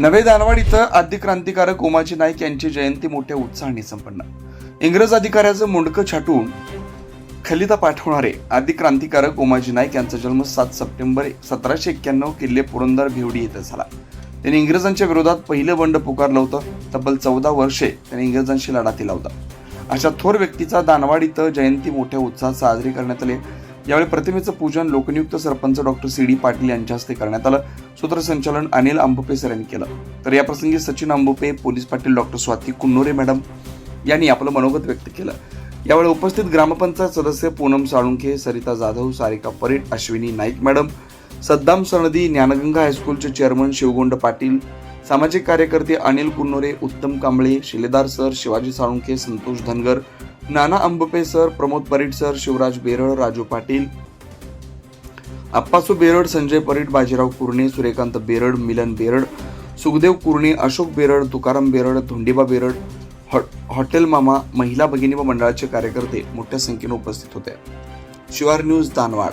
नवे दानवाड इथं आद्य क्रांतिकारक ओमाजी नाईक यांची जयंती मोठ्या उत्साहाने संपन्न. इंग्रज अधिकाऱ्याचं मुंडकं छाटून खलिता पाठवणारे आद्य क्रांतिकारक ओमाजी नाईक यांचा जन्म सात सप्टेंबर सतराशे एक्क्याण्णव किल्ले पुरंदर भिवडी येथे झाला. त्यांनी इंग्रजांच्या विरोधात पहिलं बंड पुकारलं होतं. तब्बल चौदा वर्षे त्यांनी इंग्रजांशी लढा दिला होता अशा थोर व्यक्तीचा दानवाड इथं जयंती मोठ्या उत्साहात साजरी करण्यात आली. यावेळी प्रतिमेचं पूजन लोकनियुक्त sarpanch doctor C D Patil यांच्या हस्ते करण्यात आलं. सूत्रसंचालन अनिल आंबोपे सर यांनी केलं. तर याप्रसंगी Sachin Ambope police Patil doctor Swati Kunnore madam यांनी आपलं मनोगत व्यक्त केलं. यावेळी उपस्थित ग्रामपंचायत सदस्य पूनम साळुंखे सरिता जाधव सारिका परेड अश्विनी नाईक मॅडम सद्दाम सनदी ज्ञानगंगा हायस्कूलचे चेअरमन शिवगोंड पाटील सामाजिक कार्यकर्ते Anil Kunnore Uttam Kamble Shiledar sir Shivaji Salunkhe Santosh Dhangar Nana Ambape sir Pramod Parit sir Shivraj Beral Raju Patil Appasu Berad Sanjay Parit Bajirao Kurne Suryakant Berad Milan Berad Sukhdev Kurne Ashok Berad Tukaram Berad Dhondiba Berad हॉ hotel मामा महिला भगिनी व मंडळाचे कार्यकर्ते मोठ्या संख्येने उपस्थित होते. शिवार न्यूज दानवाड.